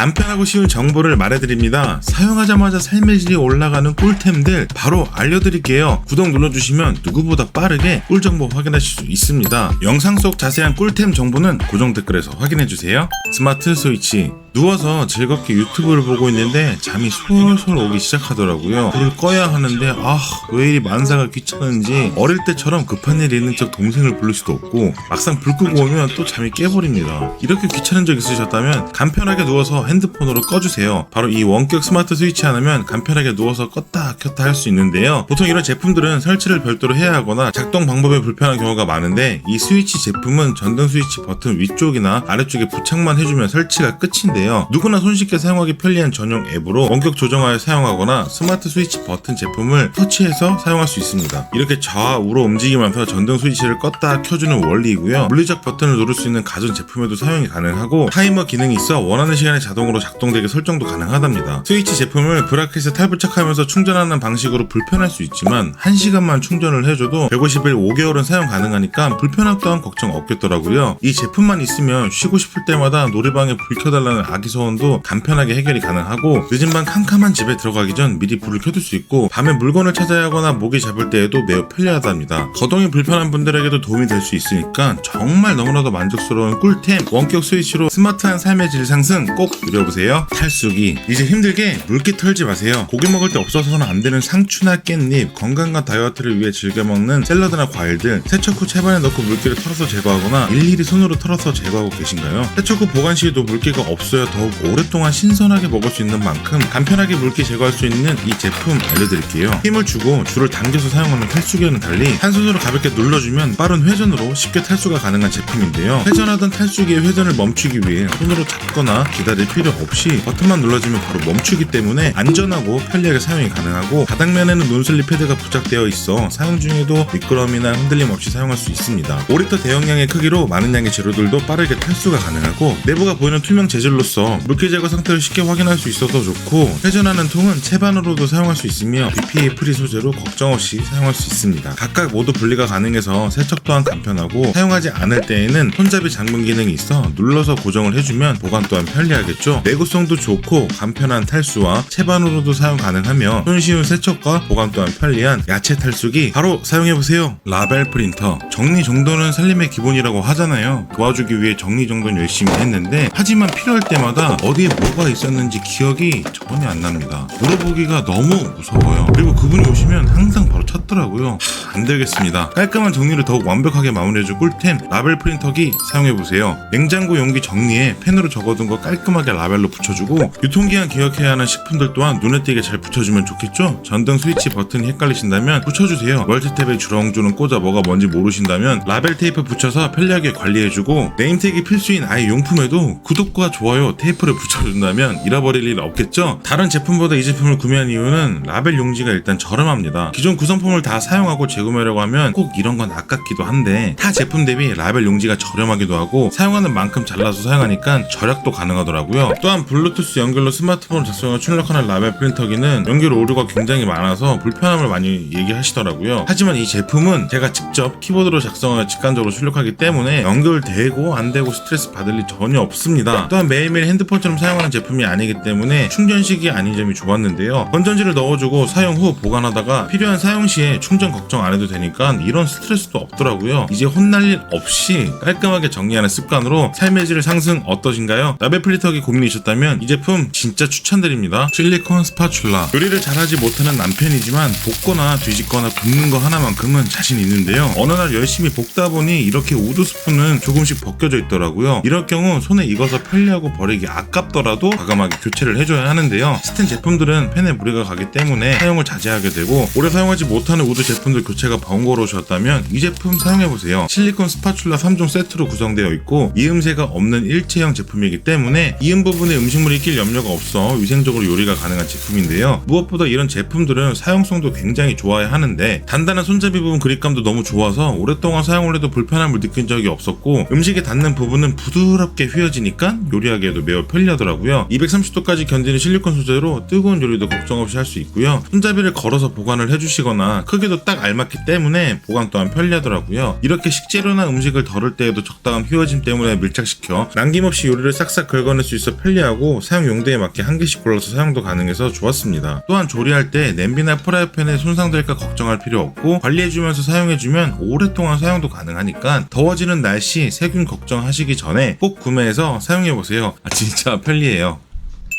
간편하고 쉬운 정보를 말해드립니다. 사용하자마자 삶의 질이 올라가는 꿀템들 바로 알려드릴게요. 구독 눌러주시면 누구보다 빠르게 꿀 정보 확인하실 수 있습니다. 영상 속 자세한 꿀템 정보는 고정 댓글에서 확인해주세요. 스마트 스위치 누워서 즐겁게 유튜브를 보고 있는데 잠이 솔솔 오기 시작하더라고요. 불을 꺼야 하는데 아 왜 이리 만사가 귀찮은지 어릴 때처럼 급한 일 있는 척 동생을 부를 수도 없고 막상 불 끄고 오면 또 잠이 깨버립니다. 이렇게 귀찮은 적 있으셨다면 간편하게 누워서 핸드폰으로 꺼주세요. 바로 이 원격 스마트 스위치 하나면 간편하게 누워서 껐다 켰다 할 수 있는데요. 보통 이런 제품들은 설치를 별도로 해야 하거나 작동 방법이 불편한 경우가 많은데 이 스위치 제품은 전등 스위치 버튼 위쪽이나 아래쪽에 부착만 해주면 설치가 끝인데요. 누구나 손쉽게 사용하기 편리한 전용 앱으로 원격 조정하여 사용하거나 스마트 스위치 버튼 제품을 터치해서 사용할 수 있습니다. 이렇게 좌우로 움직이면서 전등 스위치를 껐다 켜주는 원리이고요. 물리적 버튼을 누를 수 있는 가전 제품에도 사용이 가능하고 타이머 기능이 있어 원하는 시간에 자동으로 작동되게 설정도 가능하답니다. 스위치 제품을 브라켓에 탈부착하면서 충전하는 방식으로 불편할 수 있지만 1시간만 충전을 해줘도 150일 5개월은 사용 가능하니까 불편함 또한 걱정 없겠더라고요. 이 제품만 있으면 쉬고 싶을 때마다 노래방에 불 켜달라는 아기 소원도 간편하게 해결이 가능하고 늦은 밤 캄캄한 집에 들어가기 전 미리 불을 켜둘 수 있고 밤에 물건을 찾아야 하거나 모기 잡을 때에도 매우 편리하답니다. 거동이 불편한 분들에게도 도움이 될 수 있으니까 정말 너무나도 만족스러운 꿀템 원격 스위치로 스마트한 삶의 질 상승 꼭 누려보세요. 탈수기 이제 힘들게 물기 털지 마세요. 고기 먹을 때 없어서는 안 되는 상추나 깻잎 건강과 다이어트를 위해 즐겨 먹는 샐러드나 과일들 세척 후 채반에 넣고 물기를 털어서 제거하거나 일일이 손으로 털어서 제거하고 계신가요? 세척 후 보관 시에도 물기가 없어야 더욱 오랫동안 신선하게 먹을 수 있는 만큼 간편하게 물기 제거할 수 있는 이 제품 알려드릴게요. 힘을 주고 줄을 당겨서 사용하는 탈수기와는 달리 한 손으로 가볍게 눌러주면 빠른 회전으로 쉽게 탈수가 가능한 제품인데요. 회전하던 탈수기의 회전을 멈추기 위해 손으로 잡거나 기다릴 필요 없이 버튼만 눌러주면 바로 멈추기 때문에 안전하고 편리하게 사용이 가능하고 바닥면에는 논슬립 패드가 부착되어 있어 사용 중에도 미끄럼이나 흔들림 없이 사용할 수 있습니다. 5리터 대용량의 크기로 많은 양의 재료들도 빠르게 탈수가 가능하고 내부가 보이는 투명 재질로서 물기 제거 상태를 쉽게 확인할 수 있어서 좋고 회전하는 통은 채반으로도 사용할 수 있으며 BPA 프리 소재로 걱정 없이 사용할 수 있습니다. 각각 모두 분리가 가능해서 세척 또한 간편하고 사용하지 않을 때에는 손잡이 잠금 기능이 있어 눌러서 고정을 해주면 보관 또한 편리하 겠죠. 내구성도 좋고 간편한 탈수와 채반으로도 사용 가능하며 손쉬운 세척과 보관 또한 편리한 야채 탈수기 바로 사용해보세요. 라벨 프린터 정리 정돈은 살림의 기본이라고 하잖아요. 도와주기 위해 정리 정돈 열심히 했는데 하지만 필요할 때마다 어디에 뭐가 있었는지 기억이 전혀 안 납니다. 물어보기가 너무 무서워요. 그리고 그분이 오시면 항상 바로 찾더라고요. 하, 안 되겠습니다. 깔끔한 정리를 더욱 완벽하게 마무리해줄 꿀템 라벨 프린터기 사용해보세요. 냉장고 용기 정리에 펜으로 적어둔 거 깔끔하게 라벨로 붙여주고 유통기한 기억해야 하는 식품들 또한 눈에 띄게 잘 붙여주면 좋겠죠? 전등 스위치 버튼이 헷갈리신다면 붙여주세요. 멀티탭에 주렁주렁 꽂아 뭐가 뭔지 모르신다면 라벨 테이프 붙여서 편리하게 관리해주고 네임택이 필수인 아이 용품에도 구독과 좋아요 테이프를 붙여준다면 잃어버릴 일 없겠죠? 다른 제품보다 이 제품을 구매한 이유는 라벨 용지가 일단 저렴합니다. 기존 구성품을 다 사용하고 재구매하려고 하면 꼭 이런 건 아깝기도 한데 타 제품 대비 라벨 용지가 저렴하기도 하고 사용하는 만큼 잘라서 사용하니까 절약도 가능하더라고요. 또한 블루투스 연결로 스마트폰 작성을 출력하는 라벨 프린터기는 연결 오류가 굉장히 많아서 불편함을 많이 얘기하시더라고요. 하지만 이 제품은 제가 직접 키보드로 작성하여 직관적으로 출력하기 때문에 연결되고 안 되고 스트레스 받을 일 전혀 없습니다. 또한 매일매일 핸드폰처럼 사용하는 제품이 아니기 때문에 충전식이 아닌 점이 좋았는데요. 건전지를 넣어주고 사용 후 보관하다가 필요한 사용 시에 충전 걱정 안 해도 되니까 이런 스트레스도 없더라고요. 이제 혼날 일 없이 깔끔하게 정리하는 습관으로 삶의 질 상승 어떠신가요? 라벨 플리터기 고민이셨다면 이 제품 진짜 추천드립니다. 실리콘 스파츌라 요리를 잘하지 못하는 남편이지만 볶거나 뒤집거나 굽는 거 하나만큼은 자신 있는데요. 어느 날 열심히 볶다 보니 이렇게 우드 스푼은 조금씩 벗겨져 있더라고요. 이럴 경우 손에 익어서 편리하고 버리기 아깝더라도 과감하게 교체를 해줘야 하는데요. 스텐 제품들은 팬에 무리가 가기 때문에 사용을 자제하게 되고 오래 사용하지 못하는 우드 제품들 교체가 번거로우셨다면 이 제품 사용해보세요. 실리콘 스파츌라 3종 세트로 구성되어 있고 이음새가 없는 일체형 제품이기 때문에 이음 부분에 음식물이 낄 염려가 없어 위생적으로 요리가 가능한 제품인데요. 무엇보다 이런 제품들은 사용성도 굉장히 좋아야 하는데 단단한 손잡이 부분 그립감도 너무 좋아서 오랫동안 사용을 해도 불편함을 느낀 적이 없었고 음식에 닿는 부분은 부드럽게 휘어지니까 요리하기에도 매우 편리하더라고요. 230도까지 견디는 실리콘 소재로 뜨거운 요리도 걱정 없이 할 수 있고요. 손잡이를 걸어서 보관을 해주시거나 크기도 딱 알맞기 때문에 보관 또한 편리하더라고요. 이렇게 식재료나 음식을 덜을 때에도 적당한 휘어짐 때문에 밀착시켜 남김없이 요리를 싹싹 긁어낼 수 있어 있어 편리하고 사용 용도에 맞게 한 개씩 골라서 사용도 가능해서 좋았습니다. 또한 조리할 때 냄비나 프라이팬에 손상될까 걱정할 필요 없고 관리해주면서 사용해주면 오랫동안 사용도 가능하니까 더워지는 날씨 세균 걱정하시기 전에 꼭 구매해서 사용해보세요. 아 진짜 편리해요.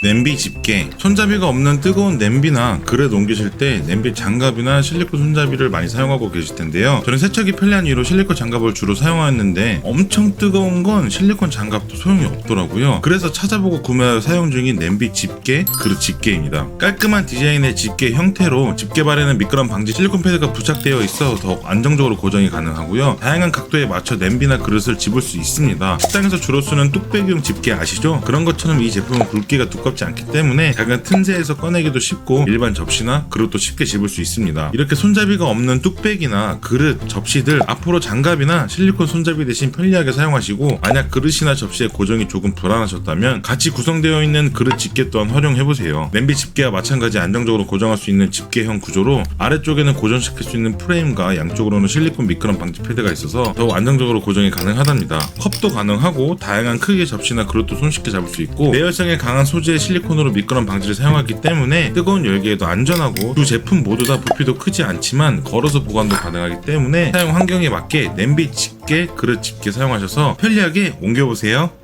냄비 집게. 손잡이가 없는 뜨거운 냄비나 그릇 옮기실 때 냄비 장갑이나 실리콘 손잡이를 많이 사용하고 계실 텐데요. 저는 세척이 편리한 이유로 실리콘 장갑을 주로 사용하였는데 엄청 뜨거운 건 실리콘 장갑도 소용이 없더라고요. 그래서 찾아보고 구매하여 사용 중인 냄비 집게 그릇 집게입니다. 깔끔한 디자인의 집게 형태로 집게 발에는 미끄럼 방지 실리콘 패드가 부착되어 있어 더욱 안정적으로 고정이 가능하고요. 다양한 각도에 맞춰 냄비나 그릇을 집을 수 있습니다. 식당에서 주로 쓰는 뚝배기용 집게 아시죠? 그런 것처럼 이 제품은 굵기가 두껍 지 않기 때문에 작은 틈새에서 꺼내기도 쉽고 일반 접시나 그릇도 쉽게 집을 수 있습니다. 이렇게 손잡이가 없는 뚝배기나 그릇, 접시들 앞으로 장갑이나 실리콘 손잡이 대신 편리하게 사용하시고 만약 그릇이나 접시의 고정이 조금 불안하셨다면 같이 구성되어 있는 그릇 집게 또한 활용해보세요. 냄비 집게와 마찬가지 안정적으로 고정할 수 있는 집게형 구조로 아래쪽에는 고정시킬 수 있는 프레임과 양쪽으로는 실리콘 미끄럼 방지 패드가 있어서 더욱 안정적으로 고정이 가능하답니다. 컵도 가능하고 다양한 크기의 접시나 그릇도 손쉽게 잡을 수 있고 내열성에 강한 소재의 실리콘으로 미끄럼 방지를 사용하기 때문에 뜨거운 열기에도 안전하고 두 제품 모두 다 부피도 크지 않지만 걸어서 보관도 가능하기 때문에 사용 환경에 맞게 냄비 집게, 그릇 집게 사용하셔서 편리하게 옮겨보세요.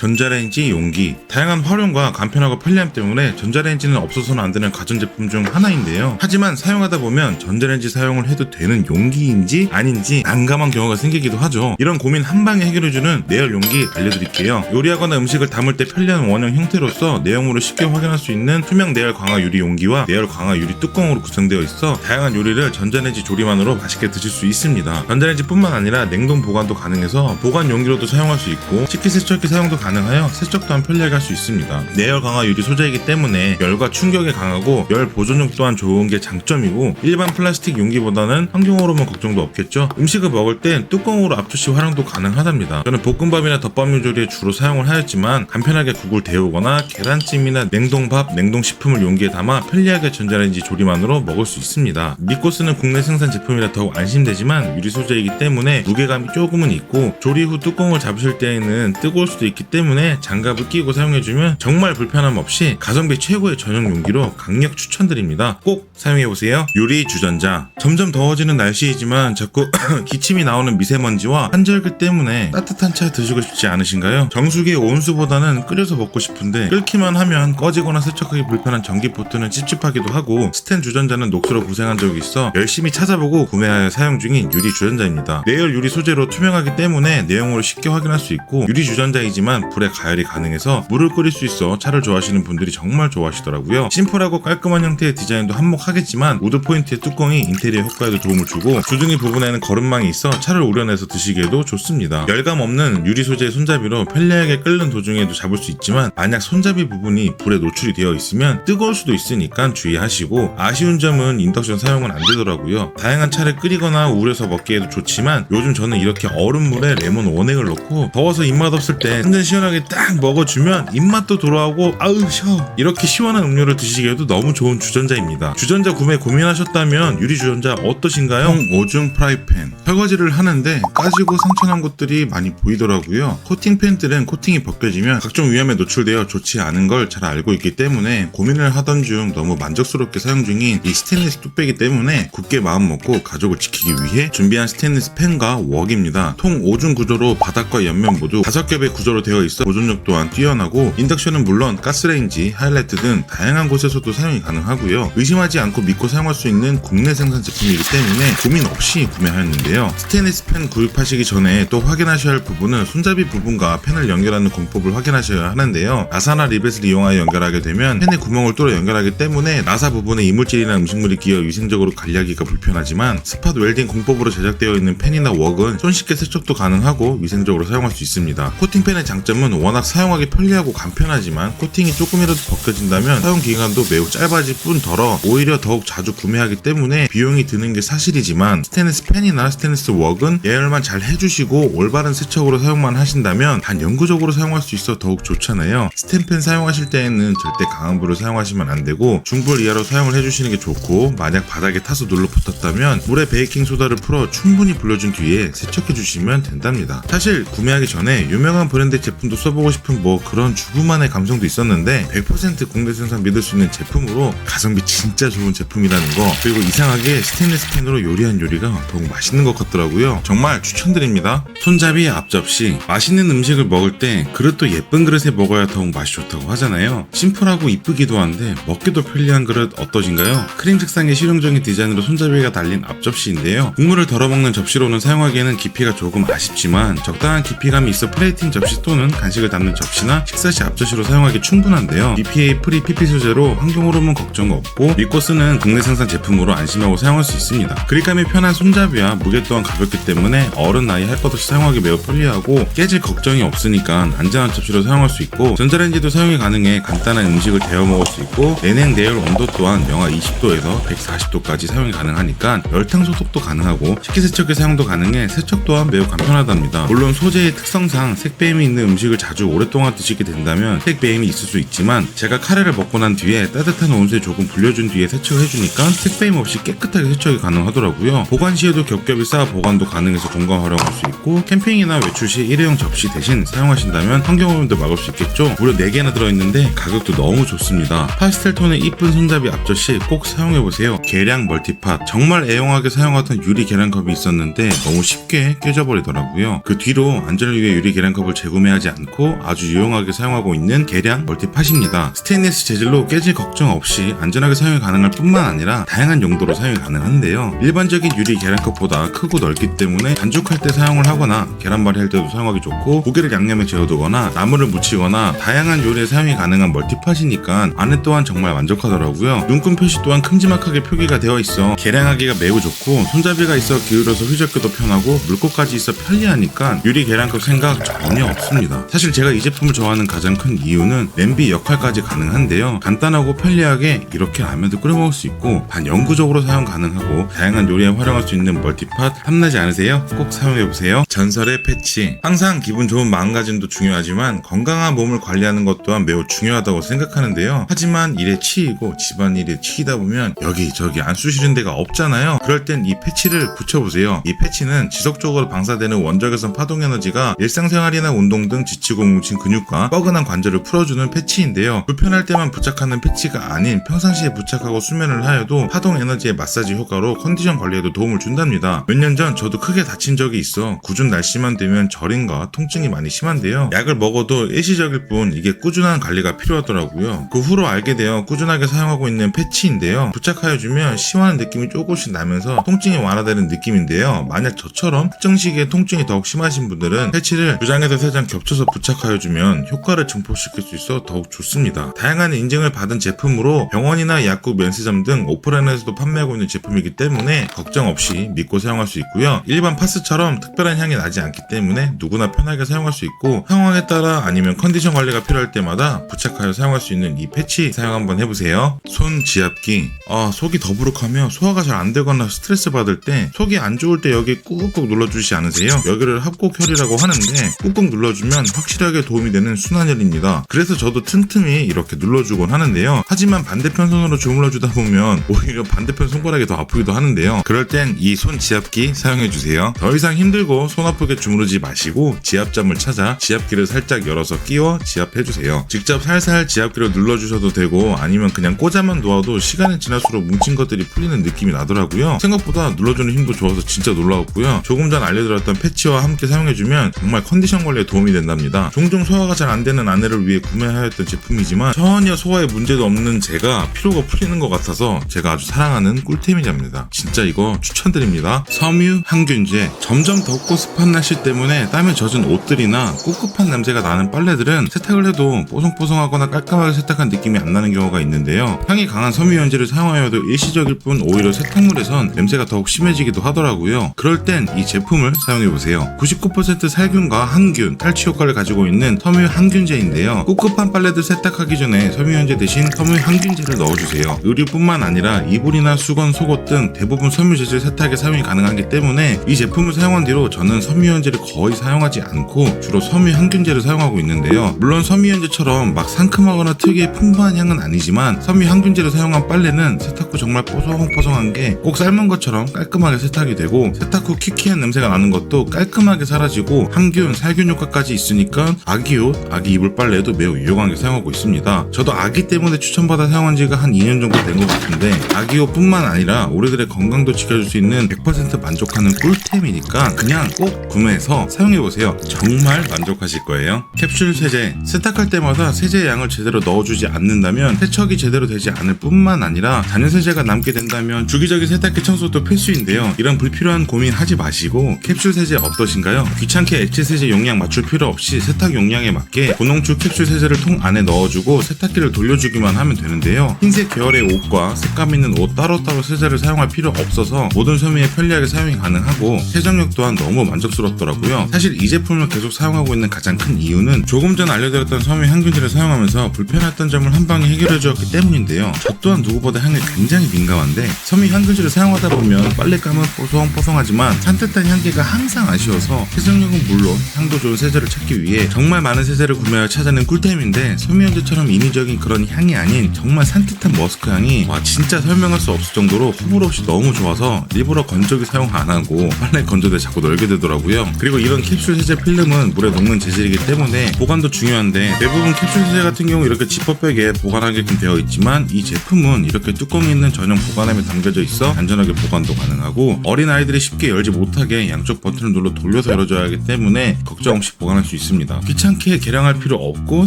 전자레인지 용기 다양한 활용과 간편하고 편리함 때문에 전자레인지는 없어서는 안 되는 가전제품 중 하나인데요. 하지만 사용하다 보면 전자레인지 사용을 해도 되는 용기인지 아닌지 난감한 경우가 생기기도 하죠. 이런 고민 한 방에 해결해주는 내열 용기 알려드릴게요. 요리하거나 음식을 담을 때 편리한 원형 형태로서 내용물을 쉽게 확인할 수 있는 투명 내열 강화 유리 용기와 내열 강화 유리 뚜껑으로 구성되어 있어 다양한 요리를 전자레인지 조리만으로 맛있게 드실 수 있습니다. 전자레인지뿐만 아니라 냉동 보관도 가능해서 보관 용기로도 사용할 수 있고 식기세척기 사용도 가능 하여 세척 또한 편리하게 할 수 있습니다. 내열 강화 유리 소재이기 때문에 열과 충격에 강하고 열 보존력 또한 좋은 게 장점이고 일반 플라스틱 용기보다는 환경 호르몬 걱정도 없겠죠. 음식을 먹을 땐 뚜껑으로 앞접시 활용도 가능하답니다. 저는 볶음밥이나 덮밥류 조리에 주로 사용을 하였지만 간편하게 국을 데우거나 계란찜이나 냉동밥, 냉동식품을 용기에 담아 편리하게 전자레인지 조리만으로 먹을 수 있습니다. 쓰는 국내 생산 제품이라 더욱 안심되지만 유리 소재이기 때문에 무게감이 조금은 있고 조리 후 뚜껑을 잡으실 때에는 뜨거울 수도 있기 때문에 장갑을 끼고 사용해주면 정말 불편함 없이 가성비 최고의 전용 용기로 강력 추천드립니다. 꼭 사용해보세요. 유리 주전자. 점점 더워지는 날씨이지만 자꾸 기침이 나오는 미세먼지와 한절기 때문에 따뜻한 차 드시고 싶지 않으신가요? 정수기의 온수보다는 끓여서 먹고 싶은데 끓기만 하면 꺼지거나 세척하기 불편한 전기포트는 찝찝하기도 하고 스텐 주전자는 녹슬어 고생한 적이 있어 열심히 찾아보고 구매하여 사용 중인 유리 주전자입니다. 내열 유리 소재로 투명하기 때문에 내용물을 쉽게 확인할 수 있고 유리 주전자이지만 불에 가열이 가능해서 물을 끓일 수 있어 차를 좋아하시는 분들이 정말 좋아하시더라고요. 심플하고 깔끔한 형태의 디자인도 한몫하겠지만 우드 포인트의 뚜껑이 인테리어 효과에도 도움을 주고 주둥이 부분에는 거름망이 있어 차를 우려내서 드시기에도 좋습니다. 열감 없는 유리 소재의 손잡이로 편리하게 끓는 도중에도 잡을 수 있지만 만약 손잡이 부분이 불에 노출이 되어 있으면 뜨거울 수도 있으니까 주의하시고 아쉬운 점은 인덕션 사용은 안 되더라고요. 다양한 차를 끓이거나 우려서 먹기에도 좋지만 요즘 저는 이렇게 얼음물에 레몬 원액을 넣고 더워서 입맛 없을 때 한잔 시원하게 딱 먹어주면 입맛도 돌아오고 아우 셔 이렇게 시원한 음료를 드시기에도 너무 좋은 주전자입니다. 주전자 구매 고민하셨다면 유리 주전자 어떠신가요? 통 오줌 프라이팬 설거지를 하는데 까지고 상처난 곳들이 많이 보이더라고요. 코팅 팬들은 코팅이 벗겨지면 각종 위험에 노출되어 좋지 않은 걸 잘 알고 있기 때문에 고민을 하던 중 너무 만족스럽게 사용 중인 이 스테인리스 뚝배기 때문에 굳게 마음 먹고 가족을 지키기 위해 준비한 스테인리스 팬과 웍입니다. 통 오줌 구조로 바닥과 옆면 모두 다섯 겹의 구조로 되어 있어 보존력 또한 뛰어나고 인덕션은 물론 가스레인지, 하이라이트 등 다양한 곳에서도 사용이 가능하고요. 의심하지 않고 믿고 사용할 수 있는 국내 생산 제품이기 때문에 고민 없이 구매하였는데요. 스테인리스 팬 구입하시기 전에 또 확인하셔야 할 부분은 손잡이 부분과 팬을 연결하는 공법을 확인하셔야 하는데요. 나사나 리벳을 이용하여 연결하게 되면 팬의 구멍을 뚫어 연결하기 때문에 나사 부분에 이물질이나 음식물이 끼어 위생적으로 관리하기가 불편하지만 스팟 웰딩 공법으로 제작되어 있는 팬이나 웍은 손쉽게 세척도 가능하고 위생적으로 사용할 수 있습니다. 코팅팬의 장점 은 워낙 사용하기 편리하고 간편하지만 코팅이 조금이라도 벗겨진다면 사용 기간도 매우 짧아질 뿐더러 오히려 더욱 자주 구매하기 때문에 비용이 드는 게 사실이지만 스테인리스 팬이나 스테인리스 웍은 예열만 잘 해주시고 올바른 세척으로 사용만 하신다면 반영구적으로 사용할 수 있어 더욱 좋잖아요. 스텐팬 사용하실 때에는 절대 강한 불을 사용하시면 안 되고 중불 이하로 사용을 해주시는 게 좋고 만약 바닥에 타서 눌러 붙었다면 물에 베이킹 소다를 풀어 충분히 불려준 뒤에 세척해 주시면 된답니다. 사실 구매하기 전에 유명한 브랜드 제품 제품도 써보고 싶은 뭐 그런 주부만의 감성도 있었는데 100% 국내 생산 믿을 수 있는 제품으로 가성비 진짜 좋은 제품이라는 거 그리고 이상하게 스테인리스 캔으로 요리한 요리가 더욱 맛있는 것 같더라고요. 정말 추천드립니다. 손잡이 앞접시 맛있는 음식을 먹을 때 그릇도 예쁜 그릇에 먹어야 더욱 맛이 좋다고 하잖아요. 심플하고 이쁘기도 한데 먹기도 편리한 그릇 어떠신가요? 크림 색상의 실용적인 디자인으로 손잡이가 달린 앞접시인데요. 국물을 덜어먹는 접시로는 사용하기에는 깊이가 조금 아쉽지만 적당한 깊이감이 있어 플레이팅 접시 또는 간식을 담는 접시나 식사 시 앞접시로 사용하기 충분한데요 BPA 프리 PP 소재로 환경 호르몬 걱정 없고 쓰는 국내 생산 제품으로 안심하고 사용할 수 있습니다 그립감이 편한 손잡이와 무게 또한 가볍기 때문에 어른 나이 할 것 없이 사용하기 매우 편리하고 깨질 걱정이 없으니까 안전한 접시로 사용할 수 있고 전자레인지도 사용이 가능해 간단한 음식을 데워 먹을 수 있고 내냉 내열 온도 또한 영하 20도에서 140도까지 사용이 가능하니까 열탕 소독도 가능하고 식기세척기 사용도 가능해 세척 또한 매우 간편하답니다. 물론 소재의 특성상 색배임이 있는 음식 을 자주 오랫동안 드시게 된다면 색배임이 있을 수 있지만 제가 카레를 먹고 난 뒤에 따뜻한 온수에 조금 불려준 뒤에 세척을 해주니까 색배임 없이 깨끗하게 세척이 가능하더라고요. 보관 시에도 겹겹이 쌓아 보관도 가능해서 공간 활용할 수 있고 캠핑이나 외출 시 일회용 접시 대신 사용하신다면 환경오염도 막을 수 있겠죠. 무려 4개나 들어있는데 가격도 너무 좋습니다. 파스텔 톤의 이쁜 손잡이 앞접시 꼭 사용해보세요. 계량 멀티팟 정말 애용하게 사용하던 유리 계량컵이 있었는데 너무 쉽게 깨져버리더라고요. 그 뒤로 안전을 위해 유리 계량컵을 재구매하지 않고 아주 유용하게 사용하고 있는 계량 멀티팟입니다. 스테인리스 재질로 깨질 걱정 없이 안전하게 사용이 가능할 뿐만 아니라 다양한 용도로 사용이 가능한데요. 일반적인 유리 계량컵보다 크고 넓기 때문에 반죽할 때 사용을 하거나 계란말이 할 때도 사용하기 좋고 고기를 양념에 재워두거나 나물을 무치거나 다양한 요리에 사용이 가능한 멀티팟이니까 안에 또한 정말 만족하더라고요. 눈금 표시 또한 큼지막하게 표기가 되어 있어 계량하기가 매우 좋고 손잡이가 있어 기울여서 휘젓기도 편하고 물고까지 있어 편리하니까 유리 계량컵 생각 전혀 없습니다. 사실 제가 이 제품을 좋아하는 가장 큰 이유는 냄비 역할까지 가능한데요. 간단하고 편리하게 이렇게 라면도 끓여 먹을 수 있고 반영구적으로 사용 가능하고 다양한 요리에 활용할 수 있는 멀티팟 탐나지 않으세요? 꼭 사용해 보세요. 전설의 패치. 항상 기분 좋은 마음가짐도 중요하지만 건강한 몸을 관리하는 것 또한 매우 중요하다고 생각하는데요. 하지만 일에 치이고 집안일에 치이다 보면 여기저기 안 쑤시는 데가 없잖아요. 그럴 땐 이 패치를 붙여보세요. 이 패치는 지속적으로 방사되는 원적외선 파동 에너지가 일상생활이나 운동 등 지치고 뭉친 근육과 뻐근한 관절을 풀어주는 패치인데요. 불편할 때만 부착하는 패치가 아닌 평상시에 부착하고 수면을 하여도 파동 에너지의 마사지 효과로 컨디션 관리에도 도움을 준답니다. 몇 년 전 저도 크게 다친 적이 있어 굳은 날씨만 되면 저림과 통증이 많이 심한데요. 약을 먹어도 일시적일 뿐 이게 꾸준한 관리가 필요하더라고요. 그 후로 알게 되어 꾸준하게 사용하고 있는 패치인데요. 부착하여주면 시원한 느낌이 조금씩 나면서 통증이 완화되는 느낌인데요. 만약 저처럼 특정 시기에 통증이 더욱 심하신 분들은 패치를 두 장에서 세장 겹쳐 서 부착하여 주면 효과를 증폭시킬 수 있어 더욱 좋습니다. 다양한 인증을 받은 제품으로 병원이나 약국 면세점 등 오프라인에서도 판매하고 있는 제품이기 때문에 걱정 없이 믿고 사용할 수 있고요. 일반 파스처럼 특별한 향이 나지 않기 때문에 누구나 편하게 사용할 수 있고 상황에 따라 아니면 컨디션 관리가 필요할 때마다 부착하여 사용할 수 있는 이 패치 사용 한번 해보세요. 손 지압기. 아 속이 더부룩하며 소화가 잘 안 되거나 스트레스 받을 때 속이 안 좋을 때 여기 꾹꾹 눌러주시 않으세요? 여기를 합곡혈이라고 하는데 꾹꾹 눌러주면 확실하게 도움이 되는 순환혈입니다. 그래서 저도 틈틈이 이렇게 눌러주곤 하는데요. 하지만 반대편 손으로 주물러주다 보면 오히려 반대편 손가락이 더 아프기도 하는데요. 그럴 땐 이 손 지압기 사용해주세요. 더 이상 힘들고 손 아프게 주무르지 마시고 지압점을 찾아 지압기를 살짝 열어서 끼워 지압해주세요. 직접 살살 지압기를 눌러주셔도 되고 아니면 그냥 꽂아만 놓아도 시간이 지날수록 뭉친 것들이 풀리는 느낌이 나더라고요. 생각보다 눌러주는 힘도 좋아서 진짜 놀라웠고요. 조금 전 알려드렸던 패치와 함께 사용해주면 정말 컨디션 관리에 도움이 된 답니다. 종종 소화가 잘 안 되는 아내를 위해 구매하였던 제품이지만 전혀 소화에 문제도 없는 제가 피로가 풀리는 것 같아서 제가 아주 사랑하는 꿀템이랍니다. 진짜 이거 추천드립니다. 섬유 항균제 점점 덥고 습한 날씨 때문에 땀에 젖은 옷들이나 꿉꿉한 냄새가 나는 빨래들은 세탁을 해도 뽀송뽀송하거나 깔끔하게 세탁한 느낌이 안 나는 경우가 있는데요. 향이 강한 섬유유연제를 사용하여도 일시적일 뿐 오히려 세탁물에선 냄새가 더욱 심해지기도 하더라고요. 그럴 땐 이 제품을 사용해보세요. 99% 살균과 항균, 탈취 효과 를 가지고 있는 섬유 항균제인데요. 꿉꿉한 빨래들 세탁하기 전에 섬유유연제 대신 섬유 항균제를 넣어주세요. 의류뿐만 아니라 이불이나 수건, 속옷 등 대부분 섬유 재질 세탁에 사용이 가능하기 때문에 이 제품을 사용한 뒤로 저는 섬유유연제를 거의 사용하지 않고 주로 섬유 항균제를 사용하고 있는데요. 물론 섬유유연제처럼 막 상큼하거나 특유의 풍부한 향은 아니지만 섬유 항균제를 사용한 빨래는 세탁 후 정말 뽀송뽀송한 게 꼭 삶은 것처럼 깔끔하게 세탁이 되고 세탁 후 퀴퀴한 냄새가 나는 것도 깔끔하게 사라지고 항균, 살균 효과까지 있을 있으니까 아기 옷, 아기 이불 빨래에도 매우 유용하게 사용하고 있습니다. 저도 아기 때문에 추천받아 사용한 지가 한 2년 정도 된 것 같은데 아기 옷뿐만 아니라 우리들의 건강도 지켜줄 수 있는 100% 만족하는 꿀템이니까 그냥 꼭 구매해서 사용해보세요. 정말 만족하실 거예요. 캡슐 세제 세탁할 때마다 세제의 양을 제대로 넣어주지 않는다면 세척이 제대로 되지 않을 뿐만 아니라 잔여 세제가 남게 된다면 주기적인 세탁기 청소도 필수인데요. 이런 불필요한 고민 하지 마시고 캡슐 세제 어떠신가요? 귀찮게 액체 세제 용량 맞출 필요 없이 세탁 용량에 맞게 고농축 캡슐 세제를 통 안에 넣어주고 세탁기를 돌려주기만 하면 되는데요. 흰색 계열의 옷과 색감 있는 옷 따로따로 세제를 사용할 필요 없어서 모든 소미에 편리하게 사용이 가능하고 세정력 또한 너무 만족스럽더라고요. 사실 이 제품을 계속 사용하고 있는 가장 큰 이유는 조금 전 알려드렸던 섬유 향균제를 사용하면서 불편했던 점을 한 방에 해결해 주었기 때문인데요. 저 또한 누구보다 향에 굉장히 민감한데 섬유 향균제를 사용하다 보면 빨래감은 뽀송뽀송하지만 산뜻한 향기가 항상 아쉬워서 세정력은 물론 향도 좋은 세제를 찾기 위해 정말 많은 세제를 구매하여 찾아낸 꿀템인데 섬유향제처럼 인위적인 그런 향이 아닌 정말 산뜻한 머스크 향이 와 진짜 설명할 수 없을 정도로 호불호 없이 너무 좋아서 일부러 건조기 사용 안 하고 빨래 건조대 자꾸 널게 되더라고요. 그리고 이런 캡슐 세제 필름은 물에 녹는 재질이기 때문에 보관도 중요한데 대부분 캡슐 세제 같은 경우 이렇게 지퍼백에 보관하게끔 되어 있지만 이 제품은 이렇게 뚜껑이 있는 전용 보관함에 담겨져 있어 안전하게 보관도 가능하고 어린 아이들이 쉽게 열지 못하게 양쪽 버튼을 눌러 돌려서 열어줘야 하기 때문에 걱정 없이 보관할 수 있습니다. 귀찮게 계량할 필요 없고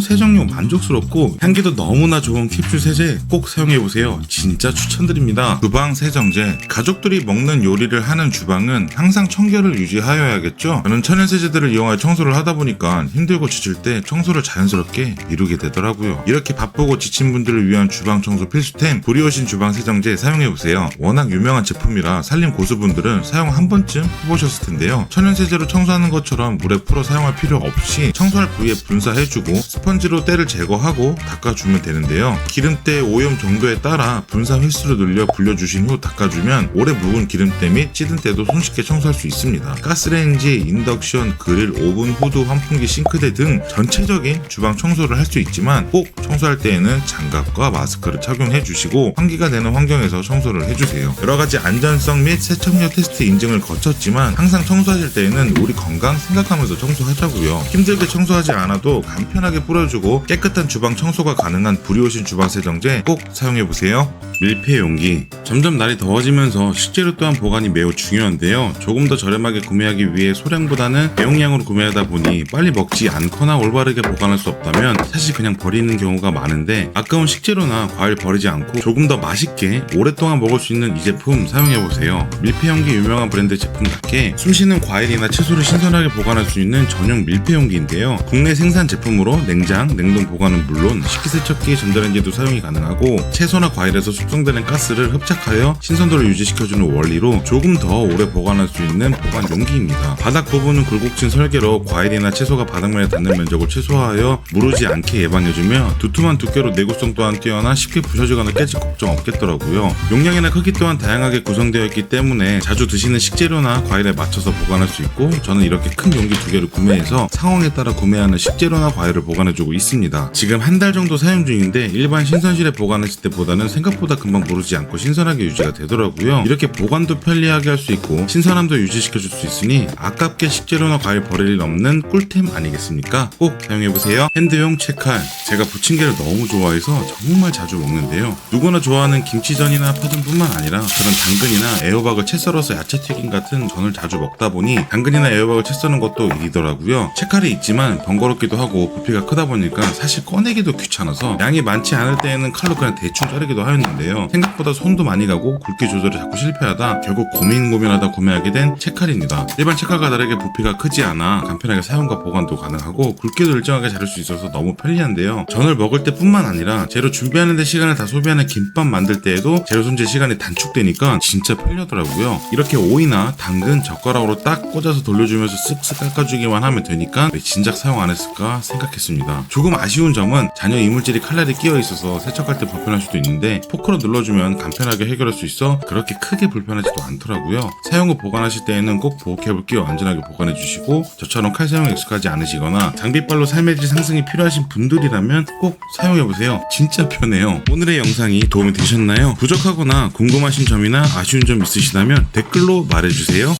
세정력 만족스럽고 향기도 너무나 좋은 캡슐 세제 꼭 사용해보세요. 진짜 추천드립니다. 주방 세정제 가족들이 먹는 요리를 하는 주방은 항상 청결을 유지하여야겠죠. 저는 천연 세제들을 이용하여 청소를 하다 보니까 힘들고 지칠 때 청소를 자연스럽게 미루게 되더라고요. 이렇게 바쁘고 지친 분들을 위한 주방 청소 필수템 브리오신 주방 세정제 사용해보세요. 워낙 유명한 제품이라 살림 고수분들은 사용 한 번쯤 해보셨을 텐데요. 천연 세제로 청소하는 것처럼 물에 풀어 사용할 필요 없이 청소할 부위에 분사해주고 스펀지로 때를 제거하고 닦아주면 되는데요. 기름때 오염 정도에 따라 분사 횟수를 늘려 불려주신 후 닦아주면 오래 묵은 기름때 및 찌든 때도 손쉽게 청소할 수 있습니다. 가스레인지, 인덕션, 그릴, 오븐, 후드, 환풍기, 싱크대 등 전체적인 주방 청소를 할 수 있지만 꼭 청소할 때에는 장갑과 마스크를 착용해 주시고 환기가 되는 환경에서 청소를 해주세요. 여러 가지 안전성 및 세척력 테스트 인증을 거쳤지만 항상 청소하실 때에는 우리 건강 생각하면서 청소하자고요. 힘들게 청소하지 않아도 간편하게 뿌려주고 깨끗한 주방 청소가 가능한 불이오신 주방 세정제 꼭 사용해 보세요. 밀폐 용기 점점 날이 더워지면서 식재료 또한 보관이 매우 중요한데요. 조금 더 저렴하게 구매하기 위해 소량보다는 대용량으로 구매하다 보니 빨리 먹지 않거나 올바르게 보관할 수 없다면 사실 그냥 버리는 경우가 많은데 아까운 식재료나 과일 버리지 않고 조금 더 맛있게 오랫동안 먹을 수 있는 이 제품 사용해 보세요. 밀폐 용기 유명한 브랜드 제품답게 숨쉬는 과일이나 채소를 신선하게 보관할 수 있는 전용 밀폐 용기인데요. 국내 생산 제품으로 냉장, 냉동 보관은 물론 식기세척기, 전자레인지도 사용이 가능하고 채소나 과일에서 숙성되는 가스를 흡착하여 신선도를 유지시켜주는 원리로 조금 더 오래 보관할 수 있는 보관 용기입니다. 바닥 부분은 굴곡진 설계로 과일이나 채소가 바닥면에 닿는 면적을 최소화하여 무르지 않게 예방해주며 두툼한 두께로 내구성 또한 뛰어나 쉽게 부셔지거나 깨질 걱정 없겠더라고요. 용량이나 크기 또한 다양하게 구성되어 있기 때문에 자주 드시는 식재료나 과일에 맞춰서 보관할 수 있고 저는 이렇게 큰 용기 두 개를 구매해서 상황에 따라 구매하는 식재료나 과일을 보관해주고 있습니다. 지금 한 달 정도 사용 중인데 일반 신선실에 보관했을 때보다는 생각보다 금방 무르지 않고 신선하게 유지가 되더라고요. 이렇게 보관도 편리하게 할 수 있고 신선함도 유지시켜줄 수 있으니 아깝게 식재료나 과일 버릴 일 없는 꿀템 아니겠습니까? 꼭 사용해보세요. 핸드용 채칼 제가 부침개를 너무 좋아해서 정말 자주 먹는데요. 누구나 좋아하는 김치전이나 파전뿐만 아니라 그런 당근이나 애호박을 채 썰어서 야채 튀김 같은 전을 자주 먹다 보니 당근이나 애호박을 채 써는 것도 일이더라고요. 채칼 이 있지만 번거롭기도 하고 부피가 크다 보니까 사실 꺼내기도 귀찮아서 양이 많지 않을 때에는 칼로 그냥 대충 자르기도 하였는데요. 생각보다 손도 많이 가고 굵기 조절에 자꾸 실패하다 결국 고민 고민하다 구매하게 된 채칼입니다. 일반 채칼과 다르게 부피가 크지 않아 간편하게 사용과 보관도 가능하고 굵기도 일정하게 자를 수 있어서 너무 편리한데요. 전을 먹을 때뿐만 아니라 재료 준비하는 데 시간을 다 소비하는 김밥 만들 때에도 재료 손질 시간이 단축되니까 진짜 편리하더라고요. 이렇게 오이나 당근 젓가락으로 딱 꽂아서 돌려주면서 쓱쓱 깎아주기만 하면 되니까 왜 진작 사용 안 했을까 생각했습니다. 조금 아쉬운 점은 잔여 이물질이 칼날에 끼어 있어서 세척할 때 불편할 수도 있는데 포크로 눌러주면 간편하게 해결할 수 있어 그렇게 크게 불편하지도 않더라고요. 사용 후 보관하실 때에는 꼭 보호캡을 끼워 안전하게 보관해 주시고 저처럼 칼 사용 익숙하지 않으시거나 장비빨로 삶의 질 상승이 필요하신 분들이라면 꼭 사용해 보세요. 진짜 편해요. 오늘의 영상이 도움이 되셨나요? 부족하거나 궁금하신 점이나 아쉬운 점 있으시다면 댓글로 말해주세요.